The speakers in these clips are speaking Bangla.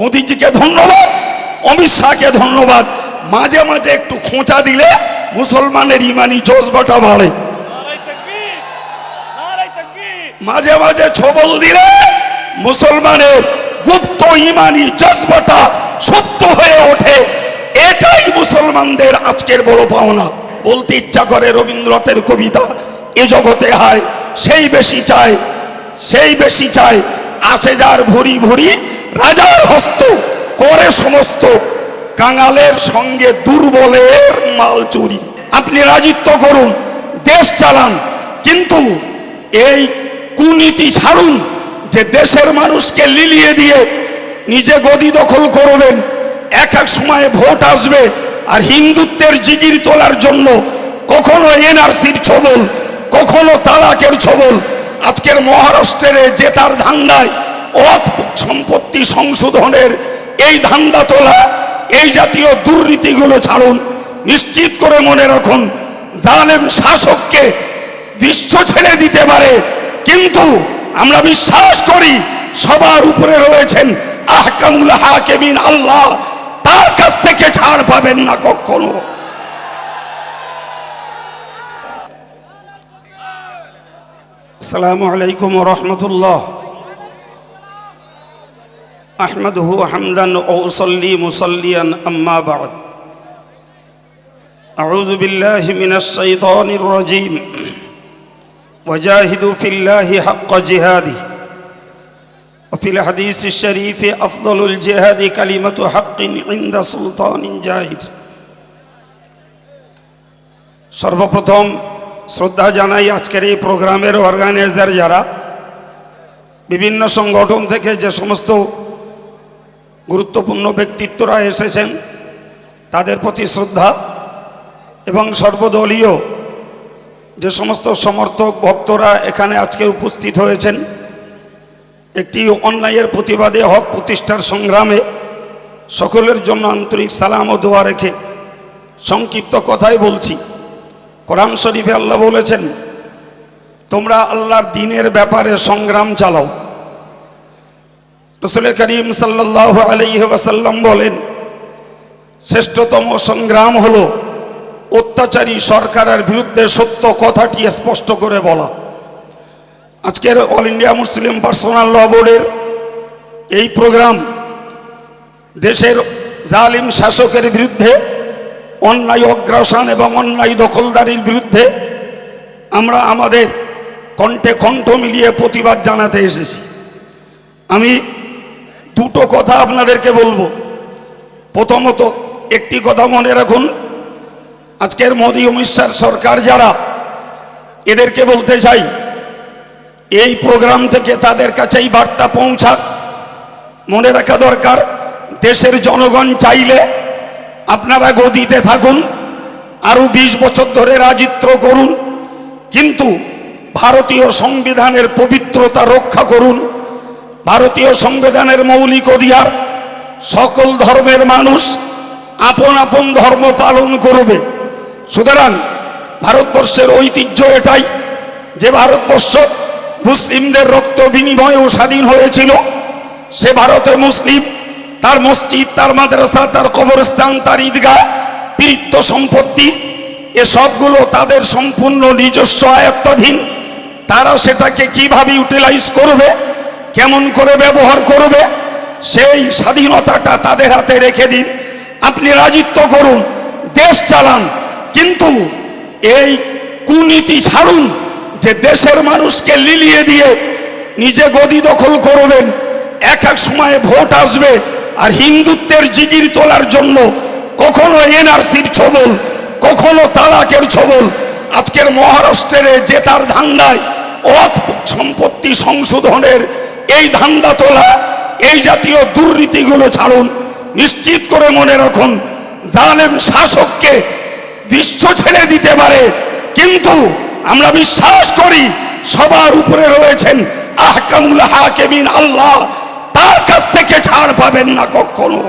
মোদিজিকে ধন্যবাদ, অমিত শাহকে ধন্যবাদ। মাঝে মাঝে একটু খোঁচা দিলে মুসলমানের ইমানি জজবাটা বাড়ে। মাঝে মাঝে ছবল দিলে মুসলমানের গুপ্ত ইমানি জজবাটা সত্য হয়ে ওঠে। এটাই মুসলমানদের আজকের বড় পাওনা। বলতে ইচ্ছা করে রবীন্দ্রনাথের কবিতা, এ জগতে হায়, সেই বেশি চায়, সেই বেশি চায়, আসে যার ভরি ভরি রাজার হস্ত, করে সমস্ত। কাঙালের সঙ্গে দুর্বলের মাল চুরি। আপনি রাজিত্ব করুন, দেশ চালান, কিন্তু এই কুনীতি ছাড়ুন, যে দেশের মানুষকে লিলিয়ে দিয়ে নিজে গদি দখল করবেন। এক এক সময় ভোট আসবে, আর হিন্দুত্বের জিগির তোলার জন্য কখনো এনআরসির ছবল, কখনো তালাকের ছবল। আজকের মহারাষ্ট্রের জেতার ধান্দায় সম্পত্তি সংশোধনের এই ধান্দা তোলা, এই জাতীয় দুর্নীতিগুলো ছাড়ুন। নিশ্চিত করে মনে রাখুন, জালেম শাসককে বিশ্ব ছেড়ে দিতে পারে। কিন্তু আমরা বিশ্বাস করি, সবার উপরে রয়েছেন আহকামুল হাকিমিন আল্লাহ। তার কাছ থেকে ছাড় পাবেন না কখনো। আসসালামু আলাইকুম রহমতুল্লাহ। أحمده حمدا وأصلي مصليا أما بعد أعوذ بالله من الشيطان الرجيم وجاهدوا في الله حق جهاده وفي الحديث الشريف أفضل الجهاد كلمة حق عند سلطان جاهد সর্বপ্রথম শ্রদ্ধা জানাই আজকের এই প্রোগ্রামের অর্গানাইজার যারা বিভিন্ন সংগঠন থেকে যে সমস্ত গুরুত্বপূর্ণ ব্যক্তিত্বরা এসেছেন। তাদের প্রতি শ্রদ্ধা এবং সর্বদলীয় যে সমস্ত সমর্থক ভক্তরা এখানে আজকে উপস্থিত হয়েছেন, একটি অন্যায়ের প্রতিবাদে হক প্রতিষ্ঠার সংগ্রামে সকলের জন্য আন্তরিক সালাম ও দোয়া রেখে সংক্ষিপ্ত কথাই বলছি। কোরআন শরীফে আল্লাহ বলেছেন, তোমরা আল্লাহর দিনের ব্যাপারে সংগ্রাম চালাও। রসুল করিম সাল্লাহ আলহ্লাম বলেন, শ্রেষ্ঠতম সংগ্রাম হল অত্যাচারী সরকারের বিরুদ্ধে সত্য কথাটি স্পষ্ট করে বলা। আজকের all India Muslim personal law বোর্ডের এই প্রোগ্রাম দেশের জালিম শাসকের বিরুদ্ধে, অন্যায় অগ্রাসন এবং অন্যায় দখলদারির বিরুদ্ধে আমরা আমাদের কণ্ঠে কণ্ঠ মিলিয়ে প্রতিবাদ জানাতে এসেছি। আমি দুটো কথা আপনাদেরকে বলব। প্রথমত, একটি কথা মনে রাখুন, আজকের মোদী অমিত শাহ সরকার যারা, এদেরকে বলতে চাই, এই প্রোগ্রাম থেকে তাদের কাছে এই বার্তা পৌঁছাক। মনে রাখা দরকার, দেশের জনগণ চাইলে আপনারা গদিতে থাকুন, আরও বিশ বছর ধরে রাজিত্ব করুন, কিন্তু ভারতীয় সংবিধানের পবিত্রতা রক্ষা করুন। ভারতীয় সংবিধানের মৌলিক অধিকার, সকল ধর্মের মানুষ আপন আপন ধর্ম পালন করবে। সুতরাং ভারতবর্ষের ঐতিহ্য এটাই যে ভারতবর্ষ মুসলিমদের রক্ত বিনিময়েও স্বাধীন হয়েছিল। সে ভারতে মুসলিম, তার মসজিদ, তার মাদ্রাসা, তার কবরস্থান, তার ঈদগাহ পীড়িত সম্পত্তি এসবগুলো তাদের সম্পূর্ণ নিজস্ব আয়ত্তাধীন। তারা সেটাকে কীভাবে ইউটিলাইজ করবে কেমন করে ব্যবহার করবে, সেই স্বাধীনতাটা তাদের হাতে রেখে দিন। আপনি রাজিত্ব করুন, দেশ চালান, কিন্তু এই কুনীতি ছাড়ুন যে দেশের মানুষকে লিলিয়ে দিয়ে নিজে গদি দখল করবেন। এক এক সময় ভোট আসবে আর হিন্দুত্বের জিগির তোলার জন্য কখনো এনআরসির ছবল, কখনো তালাকের ছবল। আজকের মহারাষ্ট্রের জেতার ধান্দায় ওয়াক্ফ সম্পত্তি সংশোধনের এই ধান্দা তোলা, এই জাতীয় দুর্নীতিগুলো ছাড়ুন। নিশ্চিত করে মনে রাখুন, জালেম শাসককে বিশ্ব ছেড়ে দিতে পারে, কিন্তু আমরা বিশ্বাস করি সবার উপরে রয়েছেন আহকামুল হাকিমিন আল্লাহ। তার কাছ থেকে ছাড় পাবেন না কখনো।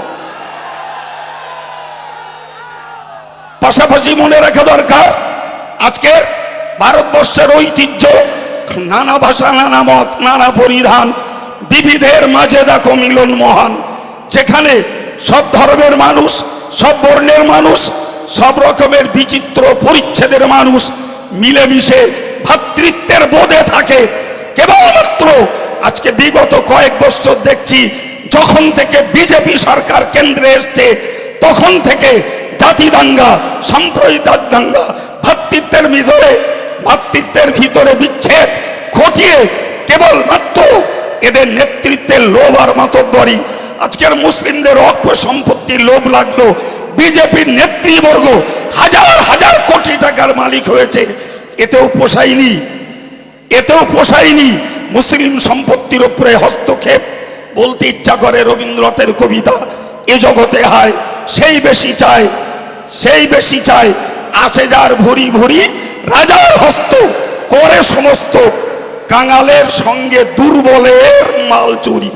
পাশাপাশি মনে রাখা দরকার আজকের ভারতবর্ষের ঐতিহ্য, নানা ভাষা, নানা মত, নানা পরিধান বিবিধের মাঝে দেখো মিলন মহান, যেখানে সব ধর্মের মানুষ, সব বর্ণের মানুষ, সব রকমের বিচিত্র পরিচ্ছেদের মানুষ মিলেমিশে ভাতৃত্বের বোধে থাকে। কেবলমাত্র আজকে বিগত কয়েক বছর দেখছি, যখন থেকে বিজেপি সরকার কেন্দ্রে এসছে, তখন থেকে জাতি দাঙ্গা সাম্প্রদায়িক দাঙ্গা ভাতৃত্বের ভিতরে ভাতৃত্বের ভিতরে বিচ্ছেদ ঘটিয়ে এদের নেতৃত্বের লোভ আর মাতব্বরী। আজকের মুসলিমদের অল্প সম্পত্তির লোভ লাগল। বিজেপির নেতৃবর্গ হাজার হাজার কোটি টাকার মালিক হয়েছে। এতেও পোষায়নি। এতেও পোষায়নি। মুসলিম সম্পত্তির উপরে হস্তক্ষেপ। বলতে ইচ্ছা করে রবীন্দ্রনাথের কবিতা, এ জগতে হায়, সেই বেশি চায়, সেই বেশি চায়, আসে যার ভরি ভরি, রাজার হস্ত, করে সমস্ত কাঙালের সঙ্গে দুর্বলের মাল চুরি।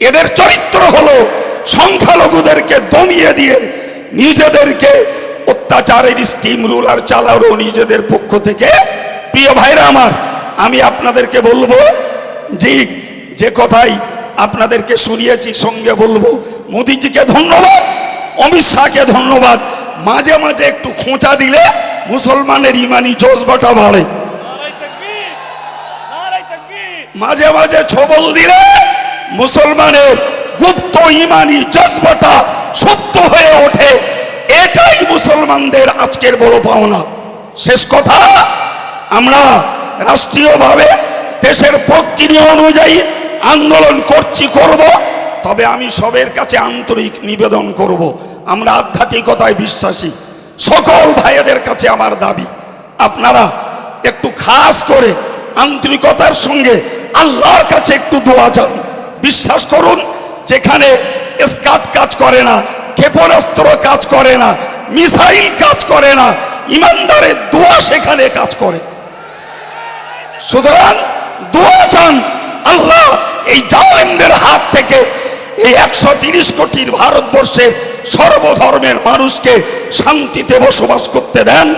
এদের চরিত্র হলো সংখ্যালঘুদেরকে দমিয়ে দিয়ে নিজেদেরকে অত্যাচারের স্টিম রুলার চালারও নিজেদের পক্ষ থেকে। প্রিয় ভাইরা আমার, আমি আপনাদেরকে বলব যে যে কথাই আপনাদেরকে শুনিয়েছি, সঙ্গে বলব, মোদিজিকে ধন্যবাদ, অমিত শাহকে ধন্যবাদ। মাঝে মাঝে একটু খোঁচা দিলে মুসলমানের ইমানি জজবাটা বাড়ে। মাঝে মাঝে ছবল দিলে মুসলমানের গুপ্ত ইমানি জজবাটা সুপ্ত হয়ে ওঠে। এটাই মুসলমানদের আজকের বড় পাওনা। শেষ কথা, আমরা রাষ্ট্রীয়ভাবে দেশের প্রক্রিয়া অনুযায়ী আন্দোলন করছি, করব। তবে আমি সবের কাছে আন্তরিক নিবেদন করব। আমরা আধ্যাত্মিকতায় বিশ্বাসী। সকল ভাইয়েদের কাছে আমার দাবি, আপনারা একটু খাস করে আন্তরিকতার সঙ্গে আল্লাহর কাছে একটু দোয়া চান। বিশ্বাস করুন, যেখানে স্কাট কাজ করে না, ক্ষেপণাস্ত্র কাজ করে না, মিসাইল কাজ করে না, ইমানদারের দোয়া সেখানে কাজ করে। সুতরাং দোয়া চান, আল্লাহ এই জালেমদের হাত থেকে এই একশো তিরিশ কোটির ভারতবর্ষের সর্বধর্মের মানুষকে শান্তিতে বসবাস করতে দেন।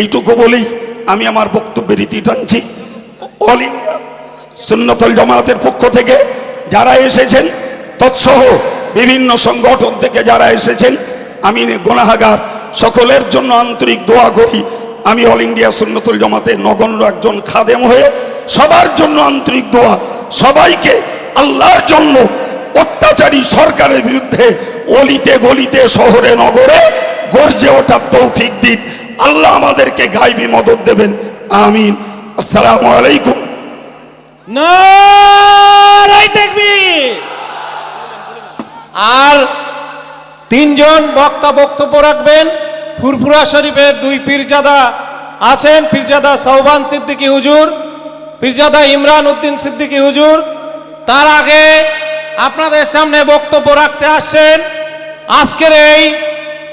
এইটুকু বলেই আমি আমার বক্তব্যের রীতি টানছি। অল সুন্নতল জামাতের পক্ষ থেকে যারা এসেছেন, তৎসহ বিভিন্ন সংগঠন থেকে যারা এসেছেন, আমি গোনাহাগার, সকলের জন্য আন্তরিক দোয়া করি। আমি অল ইন্ডিয়া সুন্নতুল জামাতের নগণ্য একজন খাদেম হয়ে সবার জন্য আন্তরিক দোয়া, সবাইকে আল্লাহর জন্য অত্যাচারী সরকারের বিরুদ্ধে অলিতে গলিতে শহরে, নগরে গর্জে ওঠার তৌফিক দিন। আল্লাহ আমাদেরকে গাইবি মদত দেবেন। আমিন। আসসালামু আলাইকুম। আর তিনজন বক্তা বক্তব্য রাখবেন। ফুরফুরা শরীফের দুই পীরজাদা আছেন। পীরজাদা সৌবান সিদ্দিকী হুজুর, পীরজাদা ইমরান উদ্দিন সিদ্দিকী হুজুর। তার আগে আপনাদের সামনে বক্তব্য রাখতে আসছেন। আজকের এই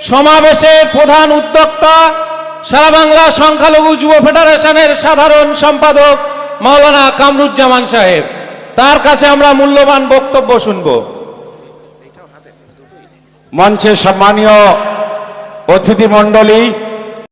সমাবেশের প্রধান উদ্যোক্তা সারা বাংলা সংখ্যালঘু যুব ফেডারেশনের সাধারণ সম্পাদক মাওলানা কামরুজ্জামান সাহেব। তার কাছে আমরা মূল্যবান বক্তব্য শুনব। মঞ্চে সম্মানীয় অতিথি মণ্ডলী